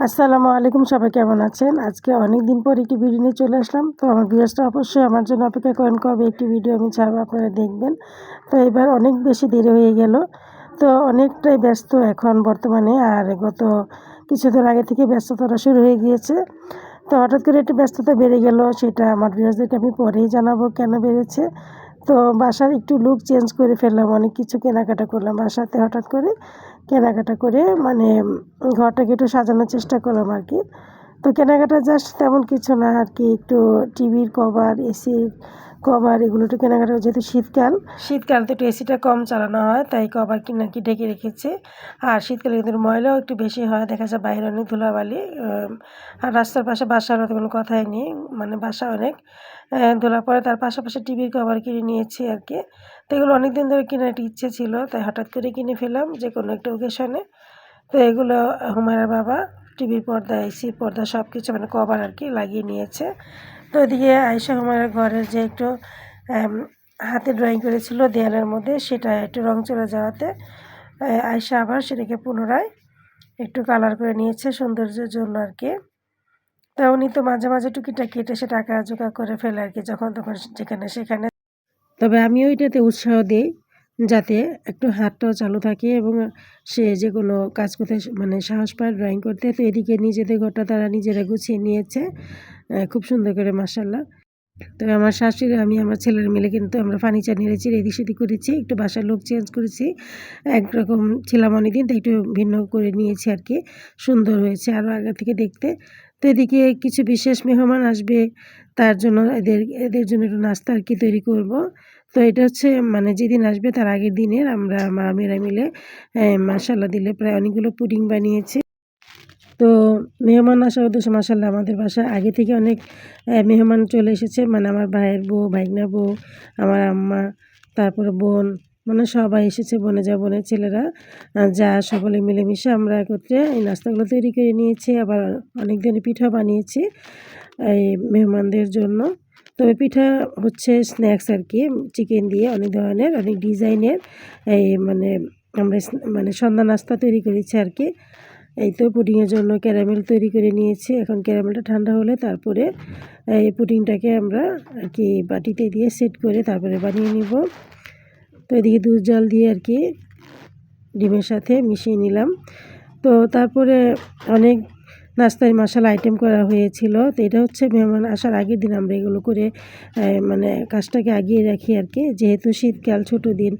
আসসালামু আলাইকুম, সবাই কেমন আছেন? আজকে অনেক দিন পর একটি ভিডিও নিয়ে চলে আসলাম। তো আমার ভিউয়ার্সটা অবশ্যই আমার জন্য অপেক্ষা করেন কবে একটি ভিডিও আমি ছাড়বো, আপনারা দেখবেন। তো এবার অনেক বেশি দেরি হয়ে গেল। তো অনেকটাই ব্যস্ত এখন বর্তমানে, আর গত কিছুদিন আগে থেকে ব্যস্ততাটা শুরু হয়ে গিয়েছে। তো হঠাৎ করে একটু ব্যস্ততা বেড়ে গেল, সেটা আমার ভিউয়ার্সদেরকে আমি পরেই জানাব কেন বেড়েছে। তো বাসার একটু লুক চেঞ্জ করে ফেললাম, অনেক কিছু কেনাকাটা করলাম বাসাতে হঠাৎ করে। কেনাকাটা করে মানে ঘরটাকে একটু সাজানোর চেষ্টা করলাম আর কি। তো কেনাকাটা জাস্ট তেমন কিছু না আর কি একটু টিভির কভার এসির কভার এগুলো একটু কেনাকাটা যেহেতু শীতকাল। শীতকাল তো একটু এসিটা কম চালানো হয়, তাই কভার কিনা কি ঢেকে রেখেছে। আর শীতকালে কিন্তু ময়লাও একটু বেশি হয়, দেখা যায় বাইরে অনেক ধুলাবালি আর রাস্তার পাশে বাসার মতো কোনো কথাই নেই মানে বাসা অনেক। ধুলা পরে তার পাশাপাশি টিভির কভার কিনে নিয়েছি আর কি তো এগুলো অনেক দিন ধরে কেনার একটা ইচ্ছে ছিল, তাই হঠাৎ করে কিনে ফেলাম যে কোনো একটা ওকেশনে তো এগুলো হুমায়রার বাবা টিভির পর্দা এসি পর্দা সব কিছু মানে কভার আর কি লাগিয়ে নিয়েছে। তো এদিকে আয়সা আমার ঘরের যে একটু হাতে ড্রয়িং করেছিল দেয়ালের মধ্যে, সেটা একটু রং চলে যাওয়াতে আয়সা আবার সেটাকে পুনরায় একটু কালার করে নিয়েছে সৌন্দর্যের জন্য আর কি। তা উনি তো মাঝে মাঝে টুকিটা কেটে সেটা টাকা জোগাড় করে ফেলে আর কি যখন তখন যেখানে সেখানে। তবে আমিও এটাতে উৎসাহ দিই। যাতে একটু হাতটাও চালু থাকে এবং সে যে কোনো কাজ করতে মানে সাহস পায় ড্রয়িং করতে। তো এদিকে নিজেদের ঘরটা তারা নিজেরা গুছিয়ে নিয়েছে খুব সুন্দর করে মাসাল্লাহ তো আমার শাশুড়ি, আমি আমার ছেলের মিলে কিন্তু আমরা ফার্নিচার নিয়েছি এদিক সেদিক করেছি, একটু বাসার লোক চেঞ্জ করেছি, একরকম ছিলাম অনেকদিন তো একটু ভিন্ন করে নিয়েছি আর কি, সুন্দর হয়েছে আরও আগে থেকে দেখতে। তো এদিকে কিছু বিশেষ মেহমান আসবে, তার জন্য এদের এদের জন্য একটু নাস্তা আর কি তৈরি করব। তো এটা হচ্ছে মানে যেদিন আসবে তার আগের দিনের আমরা মা মেয়েরা মিলে মাসাল্লা দিলে প্রায় অনেকগুলো পুডিং বানিয়েছি। তো মেহমান আসার উদ্দেশ্যে মাসাল্লাহ আমাদের বাসায় আগে থেকে অনেক মেহমান চলে এসেছে। মানে আমার ভাইয়ের বউ ভাইগনা বউ, আমার আম্মা, তারপরে বোন মানে সবাই এসেছে, বনে যা বোনের ছেলেরা যা সকলে মিলেমিশে আমরা একত্রে এই নাস্তাগুলো তৈরি করে নিয়েছি। আবার অনেক ধরনের পিঠা বানিয়েছি এই মেহমানদের জন্য। তবে পিঠা হচ্ছে স্ন্যাক্স আর কি, চিকেন দিয়ে অনেক ধরনের, অনেক ডিজাইনের এই মানে আমরা মানে সন্ধ্যা নাস্তা তৈরি করেছি আর কি। এই তো পুডিংয়ের জন্য ক্যারামেল তৈরি করে নিয়েছি। এখন ক্যারামেলটা ঠান্ডা হলে তারপরে এই পুডিংটাকে আমরা আর কি বাটিতে দিয়ে সেট করে তারপরে বানিয়ে নিব। তো এদিকে দুধ জল দিয়ে আর কি ডিমের সাথে মিশিয়ে নিলাম। তো তারপরে অনেক নাস্তায় মশালা আইটেম করা হয়েছিল। তো এটা হচ্ছে মেহমান আসার আগের দিন আমরা এগুলো করে মানে কাজটাকে আগিয়ে রাখি আর কি। যেহেতু শীতকাল, ছোটো দিন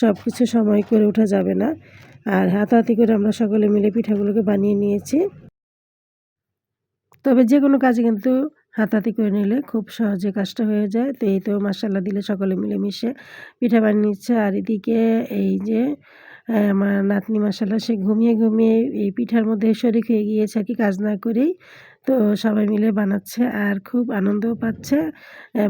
সব কিছু সময় করে ওঠা যাবে না। আর হাতাহাতি করে আমরা সকলে মিলে পিঠাগুলোকে বানিয়ে নিয়েছি। তবে যে কোনো কাজে কিন্তু হাতাহাতি করে নিলে খুব সহজে কাজটা হয়ে যায়। তো এই তো মশালা দিলে সকলে মিলে মিশে পিঠা বানিয়ে নিচ্ছে আর এদিকে এই যে আমার নাতনি মাসাল্লাহ সে ঘুমিয়ে ঘুমিয়ে এই পিঠার মধ্যে শরিক হয়ে গিয়েছে আর কি, কাজ না করেই। তো সবাই মিলে বানাচ্ছে আর খুব আনন্দও পাচ্ছে।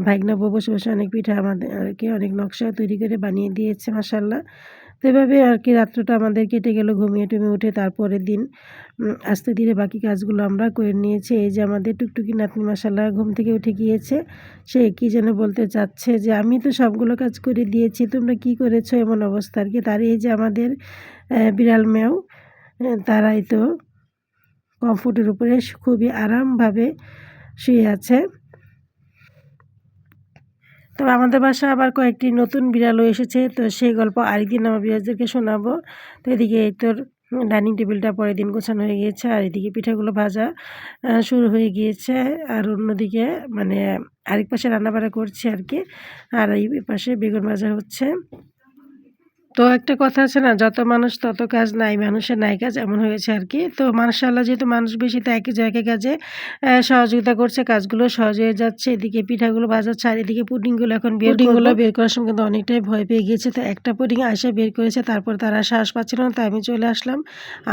ভাইগনা বউ বসে বসে অনেক পিঠা আমাদেরকে অনেক নকশা তৈরি করে বানিয়ে দিয়েছে মাসাল্লাহ তো এভাবে আর কি রাত্রটা আমাদের কেটে গেল, ঘুমিয়ে টুমিয়ে উঠে তারপরের দিন আস্তে ধীরে বাকি কাজগুলো আমরা করে নিয়েছি। এই যে আমাদের টুকটুকি নাতনি মশালা ঘুম থেকে উঠে গিয়েছে, সে কি যেন বলতে চাচ্ছে যে, আমি তো সবগুলো কাজ করে দিয়েছি, তোমরা কি করেছ? এমন অবস্থা আর কি। তার এই যে আমাদের বিড়াল মেয়েও তারাই তো কমফোর্টের উপরে খুবই আরামভাবে শুয়ে আছে। তো আমাদের বাসা আবার কয়েকটি নতুন বিড়ালও এসেছে। তো সেই গল্প আরেকদিন আমার বিড়ালদেরকে শোনাবো। তো এদিকে তোর ডাইনিং টেবিলটা পরের দিন গোছানো হয়ে গিয়েছে, আর এদিকে পিঠাগুলো ভাজা শুরু হয়ে গিয়েছে। আর অন্যদিকে মানে আরেক পাশে রান্নাবাড়া করছে আর কি আর এই পাশে বেগুন ভাজা হচ্ছে। তো একটা কথা আছে না, যত মানুষ তত কাজ নাই, মানুষের নাই কাজ এমন হয়েছে আর কি। তো মার্শাল্লাহ যেহেতু মানুষ বেশি, তো একই জায়গায় কাজে সহযোগিতা করছে, কাজগুলো সহজ হয়ে যাচ্ছে। এদিকে পিঠাগুলো বাজাচ্ছে আর এদিকে পুডিংগুলো এখন পুডিংগুলো বের করার সময় কিন্তু অনেকটাই ভয় পেয়ে গিয়েছে। তো একটা পুডিং আসে, বের করেছে, তারপর তারা সাহস পাচ্ছিল না, তাই আমি চলে আসলাম।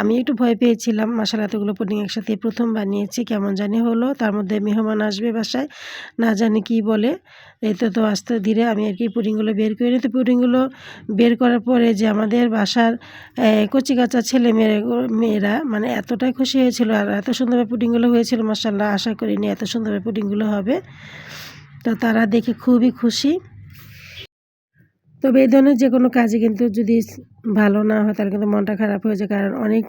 আমি একটু ভয় পেয়েছিলাম মাসাল এতগুলো পুডিং একসাথে প্রথম বানিয়েছি, কেমন জানি হলো। তার মধ্যে মেহমান আসবে বাসায়, না জানি কি বলে। এই তো তো আস্তে ধীরে আমি আর কি পুডিংগুলো বের করে নিই তো পুডিংগুলো বের করার পরে যে আমাদের বাসার কচি কাচা ছেলে মেয়ে, মেয়েরা মানে এতটাই খুশি হয়েছিল আর এত সুন্দরভাবে পুডিংগুলো হয়েছিল মাসাল্লাহ আশা করিনি এত সুন্দরভাবে পুডিংগুলো হবে। তো তারা দেখে খুবই খুশি। তবে এই ধরনের যে কোনো কাজে কিন্তু যদি ভালো না হয়, তাহলে কিন্তু মনটা খারাপ হয়ে যায়। কারণ অনেক,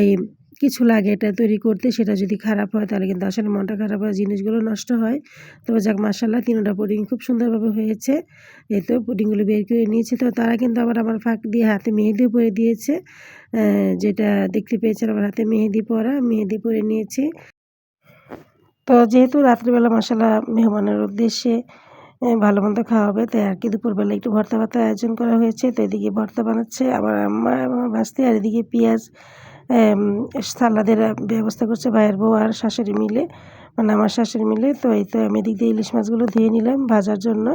এই কিছু লাগে এটা তৈরি করতে, সেটা যদি খারাপ হয় তাহলে কিন্তু আসলে মনটা খারাপ হয় জিনিসগুলো নষ্ট হয়। তবে যাক মাসাল্লাহ তিনটা পুডিং খুব সুন্দরভাবে হয়েছে। এই তো পুডিংগুলো বের করে নিয়েছে। তো তারা কিন্তু আবার আমার ফাঁক দিয়ে হাতে মেহেদি পরে দিয়েছে। যেটা দেখতে পেয়েছেন আমার হাতে মেহেদি পরা, মেহেদি পরে নিয়েছি। তো যেহেতু রাত্রিবেলা মশালা মেহমানের উদ্দেশ্যে ভালো মন্দ খাওয়া হবে, তাই আর কি দুপুরবেলা একটু ভর্তা ভাতা আয়োজন করা হয়েছে। তো এদিকে ভর্তা বানাচ্ছে আমার আম্মা এবং আর এদিকে পেঁয়াজ সালাদের ব্যবস্থা করছে ভাইয়ের বউ আর শাশুড়ি মিলে। মানে আমার শাশুড়ি মিলে। তো এই তো আমি এদিক দিয়ে ইলিশ মাছগুলো ধুয়ে নিলাম ভাজার জন্য।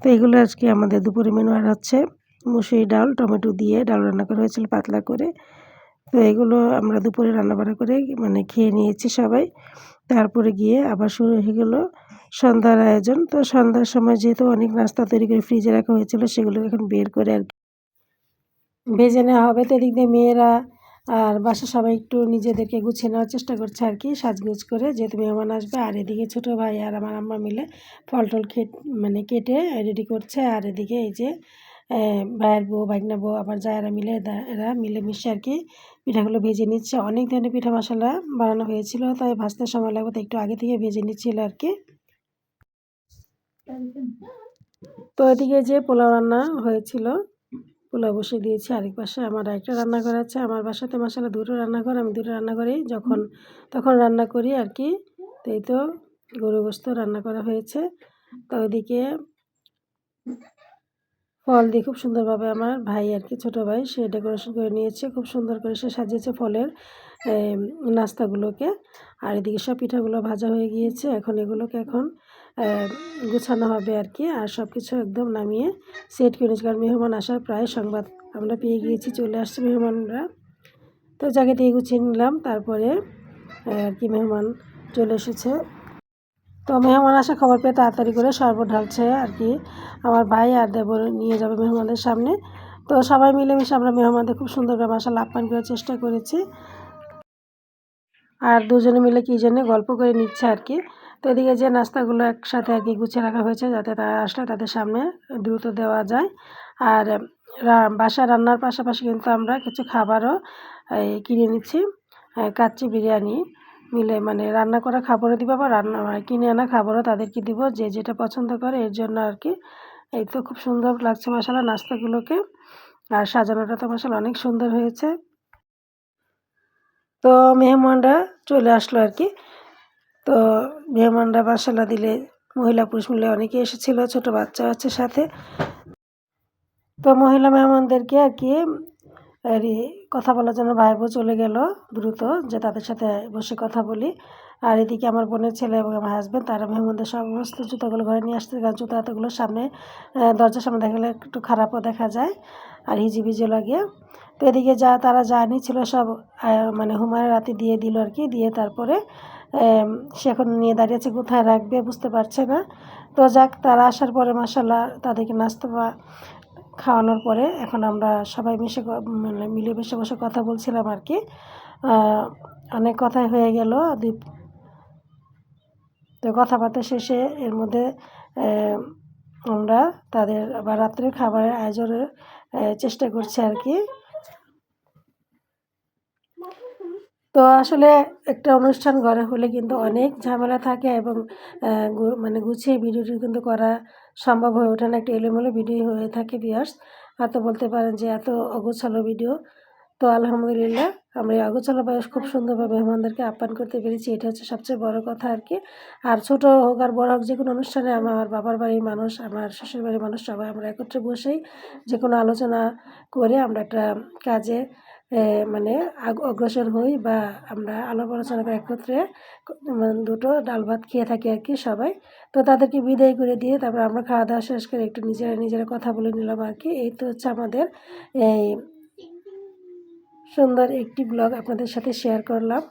তো এগুলো আজকে আমাদের দুপুরে মেনু আর হচ্ছে মুসুরি ডাল, টমেটো দিয়ে ডাল রান্না করা হয়েছিল পাতলা করে। তো এগুলো আমরা দুপুরে রান্নাবান্না করে মানে খেয়ে নিয়েছি সবাই। তারপরে গিয়ে আবার শুরু হয়ে গেলো সন্ধ্যার আয়োজন। তো সন্ধ্যার সময় যেহেতু অনেক নাস্তা তৈরি করে ফ্রিজে রাখা হয়েছিল, সেগুলো এখন বের করে আর কি। ভেজে নেওয়া হবে। তো এদিক দিয়ে মেয়েরা আর বাসা সবাই একটু নিজেদেরকে গুছিয়ে নেওয়ার চেষ্টা করছে আর কি, সাজগুজ করে যেহেতু মেহমান আসবে। আর এদিকে ছোটো ভাই আর আমার আম্মা মিলে ফল টল মানে কেটে রেডি করছে। আর এদিকে এই যে ভাইয়ের বউ, ভাগনা বউ, আবার যারা মিলে এরা মিলে মিশে আর কি পিঠাগুলো ভেজে নিচ্ছে। অনেক ধরনের পিঠা মশলা বানানো হয়েছিল, তাই ভাজতে সময় লাগবে তো একটু আগে থেকে ভেজে নিচ্ছিল আর কি। তো এদিকে যে পোলাও রান্না হয়েছিল পোলাও বসে দিয়েছি, আরেক পাশে আমার একটা রান্নাঘর আছে, আমার বাসাতে মশালা দুটো রান্নাঘর, আমি দুটো রান্না করি যখন, তখন রান্না করি আর কি। তো এই তো গরু গোস্ত রান্না করা হয়েছে। তো ওইদিকে ফল দিয়ে খুব সুন্দরভাবে আমার ভাই আর কি, ছোটো ভাই, সে ডেকোরেশন করে নিয়েছে, খুব সুন্দর করে সে সাজিয়েছে ফলের নাস্তাগুলোকে। আর এদিকে সব পিঠাগুলো ভাজা হয়ে গিয়েছে, এখন এগুলোকে এখন গুছানো হবে আর কি। আর সব কিছু একদম নামিয়ে সেট করে কারণ মেহমান আসার প্রায় সংবাদ আমরা পেয়ে গিয়েছি, চলে আসছে মেহমানরা। তো জায়গা দিয়ে গুছিয়ে নিলাম, তারপরে আর কি মেহমান চলে এসেছে। তো মেহমান আসা খবর পেয়ে তাড়াতাড়ি করে শরবত ঢালছে আর কি। আমার ভাই আর দেবর নিয়ে যাবে মেহমানদের সামনে। তো সবাই মিলেমিশে আমরা মেহমানদের খুব সুন্দর করে মাসাল আপ্যায়ন করার চেষ্টা করেছি। আর দুজনে মিলে কী জন্য গল্প করে নিচ্ছে আর কি। তো এদিকে যে নাস্তাগুলো একসাথে আর কি গুছিয়ে রাখা হয়েছে যাতে তারা আসলে তাদের সামনে দ্রুত দেওয়া যায়। আর বাসা রান্নার পাশাপাশি কিন্তু আমরা কিছু খাবারও কিনে নিচ্ছি কাচ্চি বিরিয়ানি মিলে। মানে রান্না করা খাবারও দিব বা রান্না মানে কিনে আনা খাবারও তাদেরকে দিব যে যেটা পছন্দ করে এর জন্য আর কি। এই তো খুব সুন্দর লাগছে মশালা নাস্তাগুলোকে। আর সাজানোটা তো মশালা অনেক সুন্দর হয়েছে। তো মেহমানরা চলে আসলো আর কি তো মেহমানরা মশালা দিলে মহিলা পুরুষ মিলে অনেকে এসেছিল, ছোটো বাচ্চা আছে সাথে। তো মহিলা মেহমানদেরকে আর কি আর কথা বলার জন্য ভাই বউ চলে গেল দ্রুত, যে তাদের সাথে বসে কথা বলি। আর এদিকে আমার বোনের ছেলে এবং আমার হাজব্যান্ড তারা মেহমানদের সমস্ত জুতাগুলো ঘরে নিয়ে আসতে কারণ জুতা হাতগুলো সামনে দরজার সামনে দেখালে একটু খারাপও দেখা যায়। আর হিজিবিজি লাগে তো এদিকে যা তারা যা নিয়েছিল সব মানে হুমায়ুন রাতে দিয়ে দিল আর কি, দিয়ে তারপরে সে এখন নিয়ে দাঁড়িয়েছে কোথায় রাখবে বুঝতে পারছে না। তো যাক, তারা আসার পরে মাসাল্লাহ তাদেরকে নাস্তা বা খাওয়ানোর পরে এখন আমরা সবাই মিশে মানে মিলে মিশে বসে কথা বলছিলাম আর কি। অনেক কথাই হয়ে গেল, দুই, তো কথাবার্তা শেষে এর মধ্যে আমরা তাদের আবার রাত্রে খাবারের আয়োজনের চেষ্টা করছে আর কি। তো আসলে একটা অনুষ্ঠান ঘরে হলে কিন্তু অনেক ঝামেলা থাকে এবং মানে গুছিয়ে ভিডিওটি কিন্তু করা সম্ভব হয়ে ওঠে না। একটা এলোমেলো ভিডিও হয়ে থাকে বিয়ার্স আর তো বলতে পারেন যে এত অগোছালো ভিডিও তো আলহামদুলিল্লাহ, আমরা এই অগোছালো বয়স খুব সুন্দরভাবে মেহমানদেরকে আপ্যায়ন করতে পেরেছি। এটা হচ্ছে সবচেয়ে বড় কথা আর কি আর ছোট হোক আর বড় হোক, যে কোনো অনুষ্ঠানে আমার বাবার বাড়ির মানুষ, আমার শ্বশুর বাড়ির মানুষ সবাই আমরা একত্রে বসেই যে কোনো আলোচনা করে আমরা একটা কাজে মানে অগ্রসর হই বা আমরা আলাপ আলোচনা করে একত্রে মানে দুটো ডাল ভাত খেয়ে থাকি আর কি সবাই। তো তাদেরকে বিদায় করে দিয়ে তারপর আমরা খাওয়া দাওয়া শেষ করে একটু নিজেরা নিজেরা কথা বলে নিলাম আর কি এই তো হচ্ছে আমাদের, এই সুন্দর একটি ব্লগ আপনাদের সাথে শেয়ার করলাম।